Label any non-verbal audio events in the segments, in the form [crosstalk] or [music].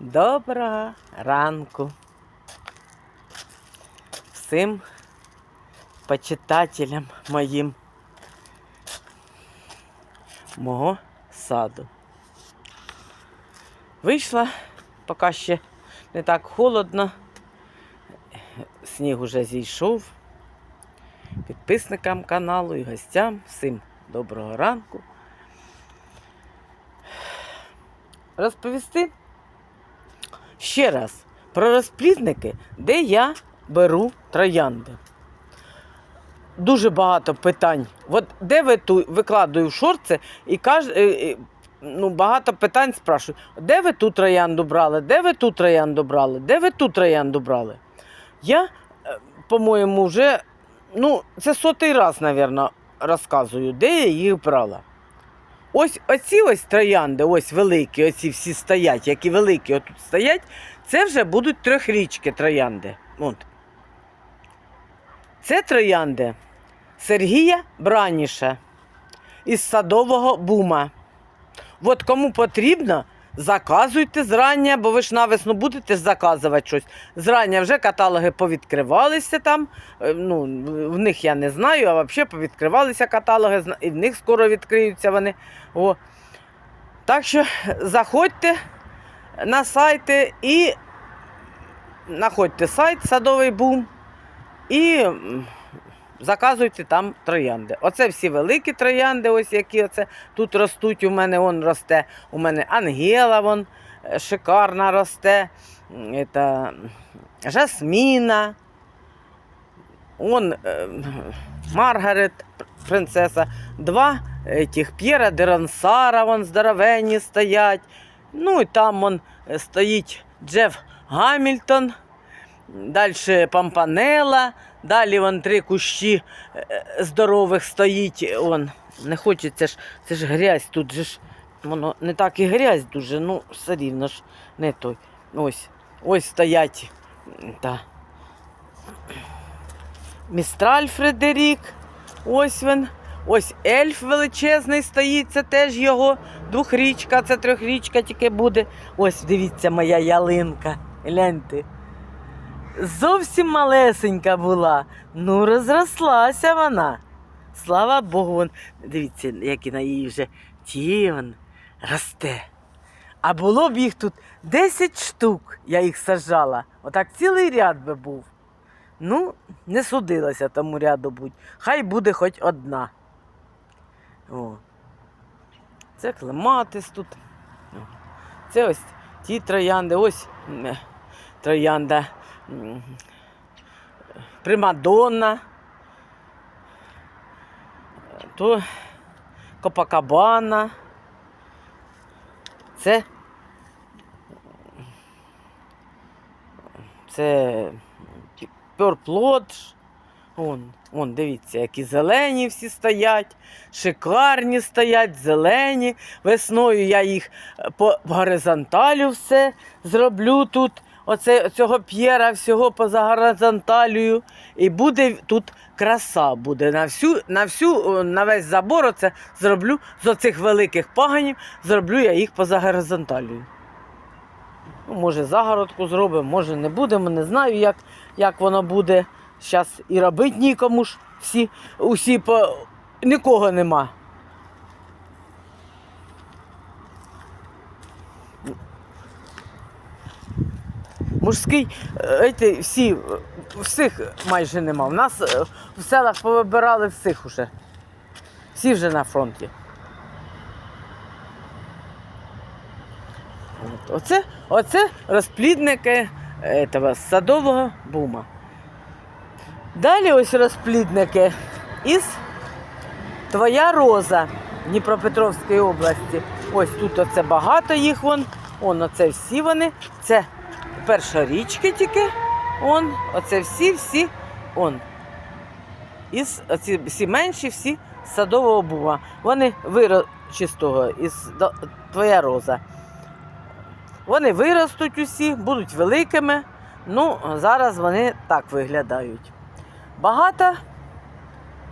Доброго ранку всім почитателям моїм мого саду. Вийшла, поки ще не так холодно. Сніг уже зійшов. Підписникам каналу і гостям всім доброго ранку. Розповісти ще раз про розплідники, де я беру троянди. Дуже багато питань. От де ви ту викладаю шорти і каж, е, е, ну, багато питань спрашують, де ви ту троянду брали, де ви ту троянду брали, де ви ту троянду брали. Я, е, по-моєму, вже ну, це сотий раз, мабуть, розказую, де я їх брала. Ось оці ось троянди, ось великі, оці всі стоять, які великі отут стоять, це вже будуть трьохрічки троянди. От. Це троянди Сергія Браніша із садового бума. От кому потрібно, заказуйте зрання, бо ви ж навесну будете заказувати щось. Зрання вже каталоги повідкривалися там. е, Ну, в них я не знаю, а взагалі повідкривалися каталоги, і в них скоро відкриються вони. О. Так що заходьте на сайти і знаходьте сайт Садовий бум і заказуйте там троянди. Оце всі великі троянди, ось які оце тут ростуть. У мене он росте. У мене Ангела вон е, шикарна росте. Это Жасміна. Он е, Маргарет, принцеса. Два этих П'єра Дерансара, вон здоровенні стоять. Ну і там вон е, стоїть Джеф Гамільтон. Далі Пампанела, далі вон три кущі е, е, здорових стоїть. Он. Не хочеться ж, це ж грязь тут же ж. Воно не так і грязь дуже, ну все рівно ж не той. Ось, ось стоять. Та. Містраль Фредерік. Ось він. Ось ельф величезний стоїть, це теж його двохрічка, це трьохрічка тільки буде. Ось дивіться, моя ялинка. Гляньте. Зовсім малесенька була. Ну, розрослася вона. Слава Богу, вон, дивіться, як і на її вже тівен росте. А було б їх тут 10 штук, я їх саджала. Отак цілий ряд би був. Ну, не судилося тому ряду будь. Хай буде хоч одна. О. Це клематис тут. Це ось ті троянди, ось е, троянда Примадонна. То Копакабана. Це. Це Пьорплодж. Вон, вон, дивіться, які зелені всі стоять, шикарні стоять, зелені. Весною я їх по горизонталю все зроблю тут. Оце, цього п'єра всього поза горизонталію. І буде тут краса буде. На всю, на всю, на весь забор оце зроблю з оцих великих паганів, зроблю я їх поза горизонталію. Ну, може, загородку зробимо, може не будемо, не знаю, як, як воно буде. Зараз і робити нікому ж. Всі, усі по... нікого нема. Мужський, е, всі, е, всіх майже нема. У нас е, в селах повибирали всіх уже. Всі вже на фронті. От. Оце, оце розплідники этого, садового бума. Далі ось розплідники із Твоя роза Дніпропетровської області. Ось тут оце багато їх вон. Он оце всі вони. Це першорічки тільки. Он, оце всі-всі. Он. Із оці всі менші, всі садового бума. Вони виро... чистого із твоя роза. Вони виростуть усі, будуть великими. Ну, зараз вони так виглядають. Багато.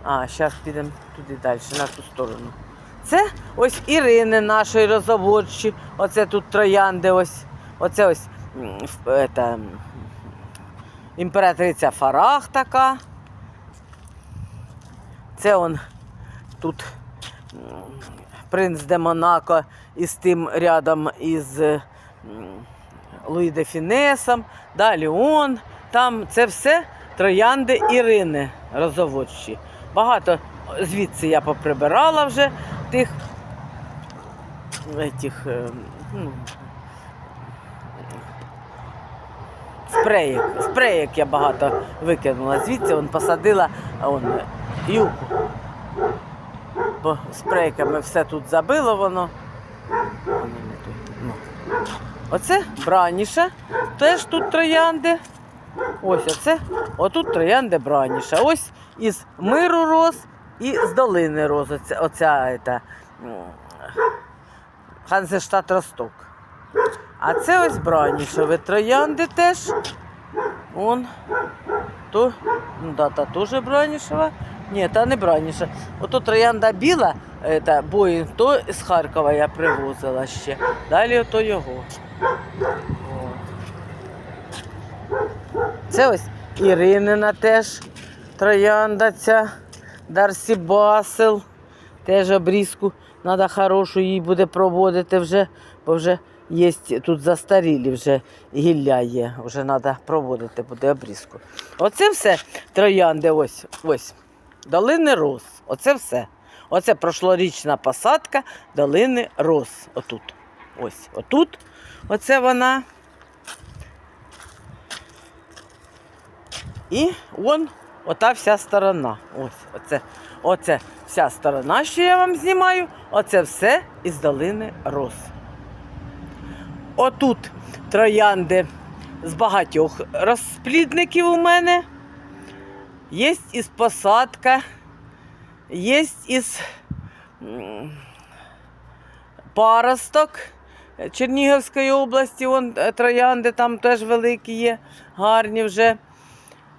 А, зараз підемо туди далі, на ту сторону. Це ось Ірини нашої розоводчі. Оце тут троянди ось Оце ось м, імператриця Фарах така. Це он тут принц де Монако із тим рядом із Луї де Фінесом, далі он. Там це все троянди Ірини розоводчі. Багато звідси я поприбирала вже тих этих, е, ну, спреїк. Спреїк я багато викинула звідси, он посадила он, юку. Бо спрейками все тут забило воно. Ну. Оце браніша, теж тут троянди. Ось оце, отут троянди браніша. Ось із миру роз і з долини роз. Оця, оця ета, Ханзештат Росток. А це ось бранішові троянди теж. Он. То, ну да, та теж бранішева. Ні, та не браніша. Ото троянда біла, ета, Боїнг, то з Харкова я привозила ще. Далі ото його. Це ось Іринина теж троянда ця, Дарсі Басел. Теж обрізку треба хорошу їй буде проводити вже, бо вже є тут застарілі вже гілля є, вже треба проводити буде обрізку. Оце все троянди, ось, ось. Долини роз. Оце все. Оце прошлорічна посадка долини роз. Отут. Ось, отут. Оце вона. І вон ота вся сторона. Ось, оце, оце вся сторона, що я вам знімаю, оце все із долини роз. Отут троянди з багатьох розплідників у мене. Є із посадка, є із паросток Чернігівської області, вон е, троянди там теж великі є, гарні вже.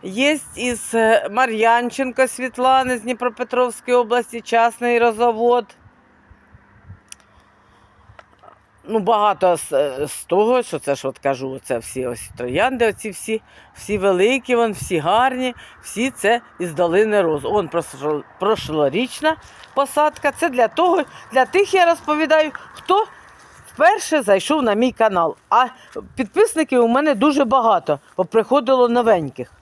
Є із е, Мар'янченко Світлани з Дніпропетровської області, частний розовод. Ну, багато з, е, з того, що це ж от кажу, це всі ось троянди, оці всі, всі великі, вон, всі гарні, всі це із долини роз. Он прошло- прошлорічна посадка. Це для того, для тих я розповідаю, хто вперше зайшов на мій канал. А підписників у мене дуже багато, бо приходило новеньких.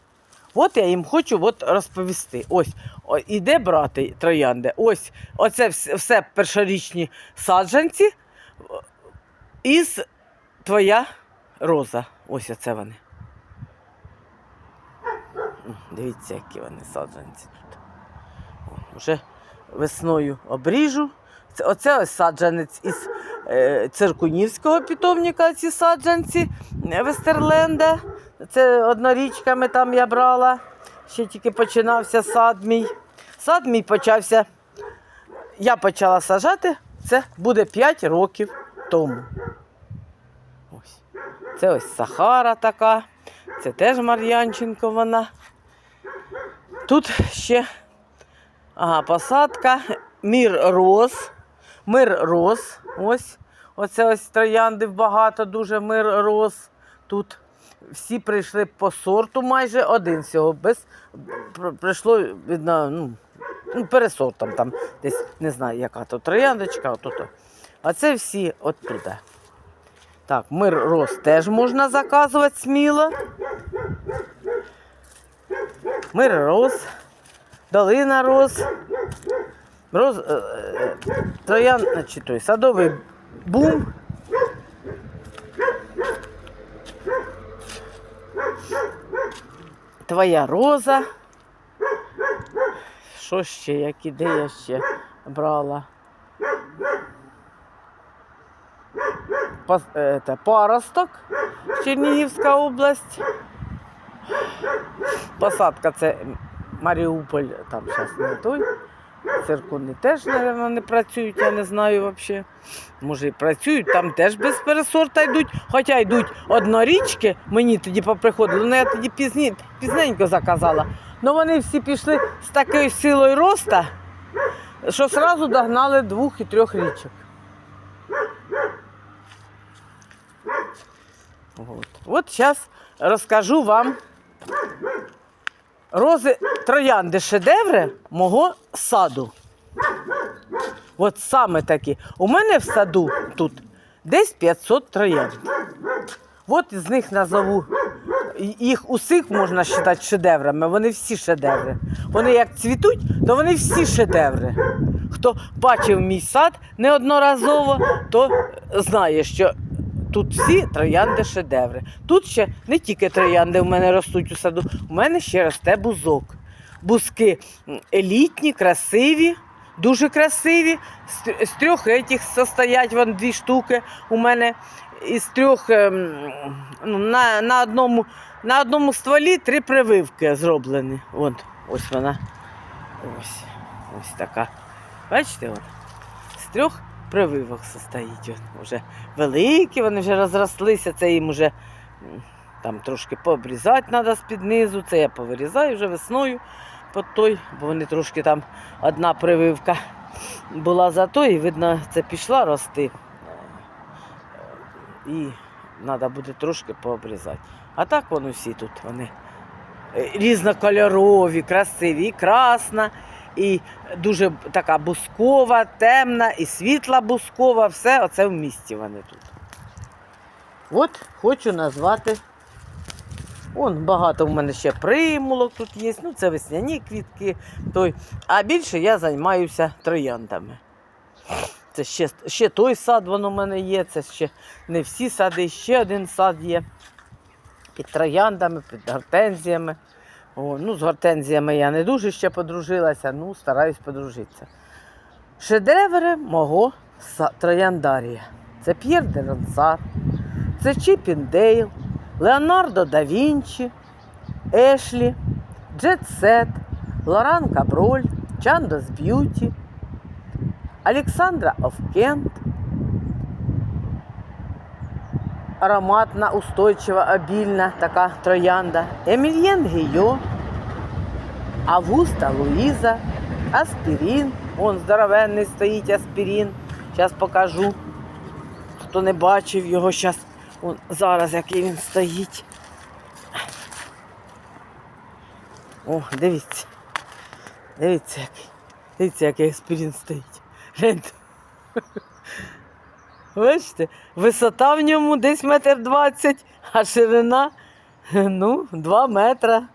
От я їм хочу от розповісти. Ось, о, іде брати троянди. Ось, оце все першорічні саджанці. Із твоя роза. Ось оце вони. Дивіться, які вони саджанці тут. О, Вже весною обріжу. Це, оце ось саджанець із е, циркунівського питомника, ці саджанці е, Вестерленда. Це однорічками там я брала. Ще тільки починався сад мій. Сад мій почався. Я почала сажати, це буде 5 років тому. Ось. Це ось Сахара така. Це теж Мар'янченко вона. Тут ще ага, посадка. Мір роз. Мир роз. Ось. Оце ось троянди багато, дуже мир роз. Тут всі прийшли по сорту, майже один всього. Без прийшло видно, ну, ну, пересортом там десь не знаю, яка то трояндочка, отут. А це всі оттуда. Так, мир роз теж можна заказувати сміло. Мир роз, долина роз, роз е, е, троян, значить, той, садовий бум. Твоя роза. Що ще, які де я ще брала? Пос- е, те, Паросток, Чернігівська область. Посадка це Маріуполь, там зараз не той. Циркуни теж, мабуть, не працюють, я не знаю взагалі. Може і працюють, там теж без пересорта йдуть, хоча йдуть однорічки, мені тоді поприходили, ну я тоді пізні, пізненько заказала. Ну вони всі пішли з такою силою роста, що одразу догнали двох і трьох річок. От. От зараз розкажу вам рози троянди шедеври мого саду. От саме такі. У мене в саду тут десь 500 троянд. От із них назову. Їх усіх можна вважати шедеврами. Вони всі шедеври. Вони як цвітуть, то вони всі шедеври. Хто бачив мій сад неодноразово, то знає, що тут всі троянди шедеври. Тут ще не тільки троянди в мене ростуть у саду, у мене ще росте бузок. Бузки елітні, красиві, дуже красиві. З трьох- етіх состоять вон дві штуки у мене. Із трьох ем, ну, на, на, одному, на одному стволі три прививки зроблені. От, ось вона. Ось, ось така. Бачите? От? З трьох прививок состоїть. От, вже великі, вони вже розрослися, це їм вже там трошки пообрізати треба з-під низу. Це я повирізаю вже весною по той, бо вони трошки там одна прививка була за то, і видно, це пішла рости. І треба буде трошки пообрізати. А так вони всі тут вони е, різнокольорові, красиві, і красна, і дуже така бускова, темна, і світла бускова, все оце в місті вони тут. От хочу назвати. Он багато в мене ще примулок тут є. Ну, це весняні квітки. Той. А більше я займаюся трояндами. Це ще, ще той сад воно в мене є, це ще не всі сади, ще один сад є. Під трояндами, під гортензіями. О, ну, з гортензіями я не дуже ще подружилася, ну, стараюсь подружитися. Шедеври мого трояндарія. Це П'єр де Рансар, це Чіпіндейл, Леонардо да Вінчі, Ешлі, Джет Сет, Лоран Каброль, Чандос Б'юті, Олександра Овкент, ароматна, устойчива, обільна така троянда, Емільєн Гійо, Августа Луїза, Аспірін. Вон здоровенний стоїть аспірін. Зараз покажу. Хто не бачив його, зараз зараз який він стоїть. О, дивіться. Дивіться, який. Дивіться, який аспірін стоїть. Гляньте. Бачите, висота в ньому десь метр двадцять, а ширина [laughs] ну, два метра.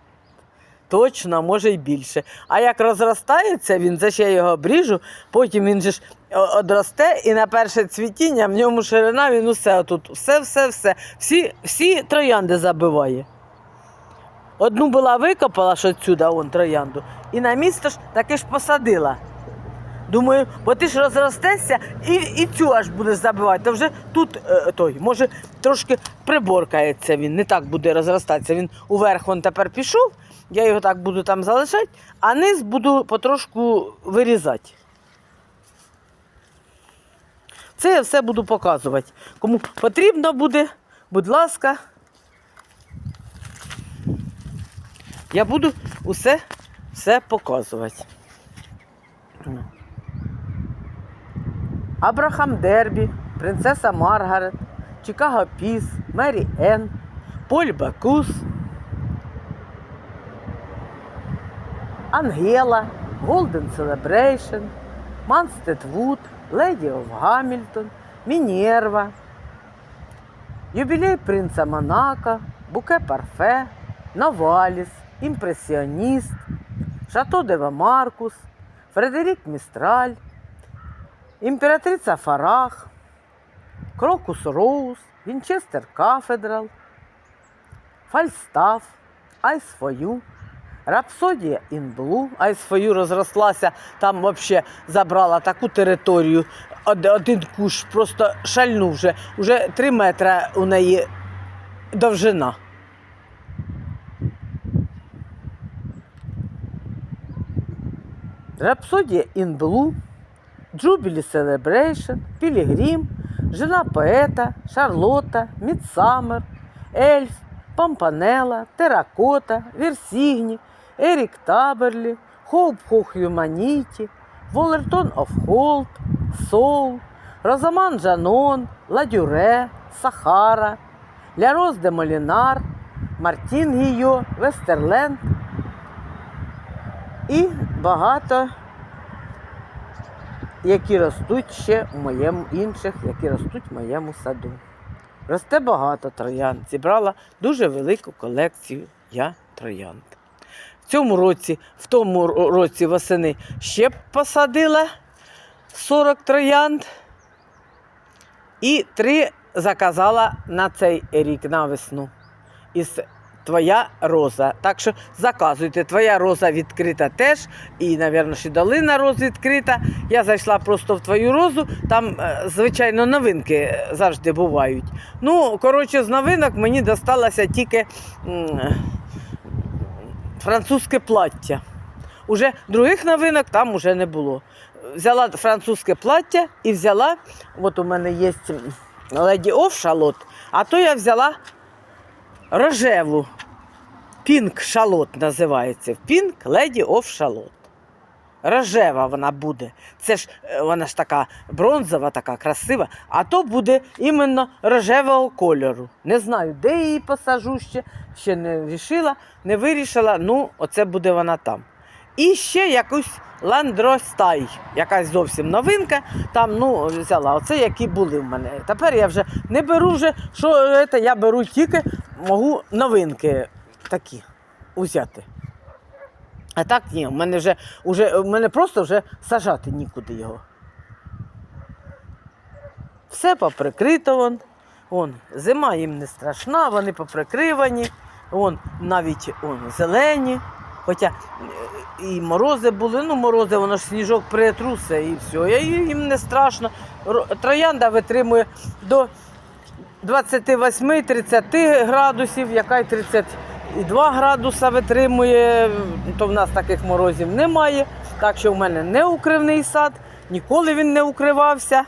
Точно, може й більше. А як розростається він, це ще його обріжу, потім він же ж одросте і на перше цвітіння в ньому ширина, він усе отут, все, все, все. Всі, всі троянди забиває. Одну була викопала, що сюди, он троянду, і на місто ж таки ж посадила. Думаю, бо ти ж розростешся і, і цю аж будеш забивати. То вже тут е, той, може, трошки приборкається він, не так буде розростатися. Він уверх он тепер пішов, я його так буду там залишати, а низ буду потрошку вирізати. Це я все буду показувати. Кому потрібно буде, будь ласка. Я буду усе, все показувати. Абрахам Дербі, принцеса Маргарет, Чикаго Піс, Мері Енн, Поль Бакус, Ангела, Голден Селебрейшн, Манстед Вуд, Леді оф Гамільтон, Мінєрва, Юбілей принца Монако, Буке Парфе, Новаліс, Імпресіоніст, Шато Дева Маркус, Фредерік Містраль, Імператриця Фарах, Крокус Роуз, Вінчестер Кафедрал, Фальстаф, Айс Фою, Рапсодія Ін Блу. Айс розрослася, там взагалі забрала таку територію. Один кущ просто шальнув вже. Уже три метри у неї довжина. Рапсодія Ін Блу, Джубілі Селебрейшн, Пілігрім, Жена поета, Шарлота, Мідсамер, Ельф, Пампанела, Теракота, Версігні, Ерік Таберлі, Хоуп Хох Юманіті, Волертон оф Холт, Соул, Розаман Жанон, Ладюре, Сахара, Ля Роз де Молінар, Мартін Гійо, Вестерленд і багато, які ростуть ще в моєму інших, які ростуть в моєму саду. Росте багато троянд. Зібрала дуже велику колекцію я троянд. В цьому році, в тому році восени ще посадила 40 троянд. І три заказала на цей рік на весну. Із твоя роза. Так що заказуйте. Твоя роза відкрита теж. І, мабуть, ще долина роз відкрита. Я зайшла просто в твою розу. Там, е, звичайно, новинки е, завжди бувають. Ну, коротше, з новинок мені досталося тільки французьке плаття. Уже других новинок там уже не було. Взяла французьке плаття і взяла, от у мене є леді оф шалот, а то я взяла рожеву. Пінк шалот називається. Пінк леді оф шалот. Рожева вона буде. Це ж е, вона ж така бронзова, така красива, а то буде іменно рожевого кольору. Не знаю, де її посажу ще, ще не вирішила, не вирішила. Ну, оце буде вона там. І ще якусь ландростай, якась зовсім новинка. Там ну, взяла. Оце які були в мене. Тепер я вже не беру вже, що це, я беру тільки можу новинки такі узяти. А так ні, в мене вже, вже, в мене просто вже сажати нікуди його. Все поприкрито вон. Вон, зима їм не страшна, вони поприкривані, вон, навіть вон, зелені. Хоча е, і морози були, ну морози, воно ж сніжок притрусе і все. І їм не страшно. Троянда витримує до 28-30 градусів, яка й 32 градуса витримує, то в нас таких морозів немає. Так що в мене не укривний сад, ніколи він не укривався.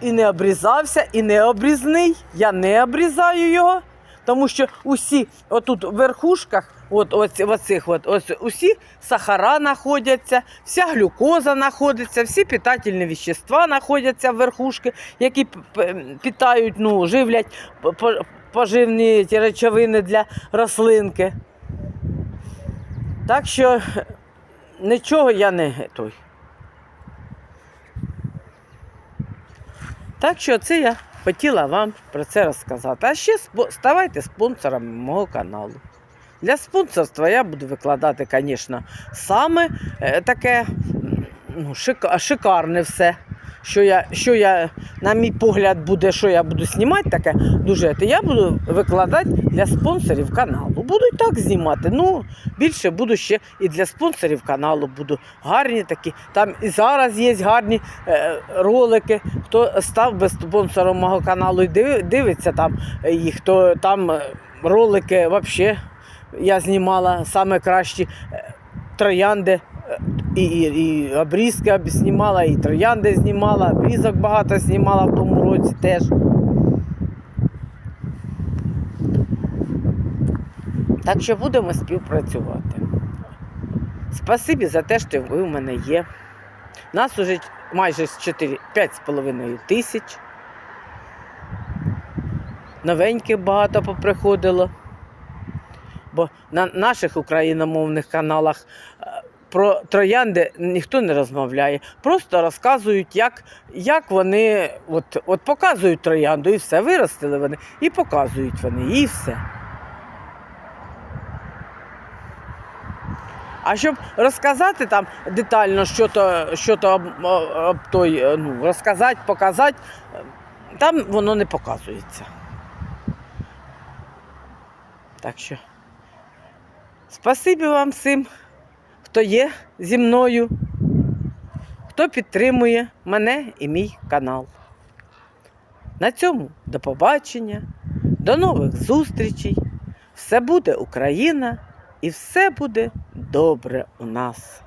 І не обрізався, і не обрізний. Я не обрізаю його, тому що усі отут в верхушках, от, ось, оцих, от, ось, усі сахара знаходяться, вся глюкоза знаходиться, всі питательні вещества знаходяться в верхушки, які питають, ну, живлять по- по- поживні ті речовини для рослинки. Так що нічого я не той. Так що це я хотіла вам про це розказати. А ще ставайте спонсорами мого каналу. Для спонсорства я буду викладати, звісно, саме е, таке ну, шикарне все. Що я, що я, на мій погляд, буде, що я буду знімати таке дуже, то я буду викладати для спонсорів каналу. Буду і так знімати. Ну, більше буду ще і для спонсорів каналу буду гарні такі. Там і зараз є гарні е, ролики. Хто став би спонсором мого каналу і дивиться там е, їх, то там е, ролики взагалі я знімала саме кращі е, троянди. І, і, і обрізки знімала, і троянди знімала, обрізок багато знімала в тому році теж. Так що будемо співпрацювати. Спасибі за те, що ви в мене є. Нас уже майже 4, 5,5 тисяч. Новеньких багато поприходило. Бо на наших україномовних каналах е, про троянди ніхто не розмовляє. Просто розказують, як, як вони от, от показують троянду і все. Виростили вони і показують вони, і все. А щоб розказати там детально, що то, що то об, об той, е, ну, розказати, показати, е, там воно не показується. Так що, спасибі вам всім, хто є зі мною, хто підтримує мене і мій канал. На цьому до побачення, до нових зустрічей. Все буде Україна і все буде добре у нас.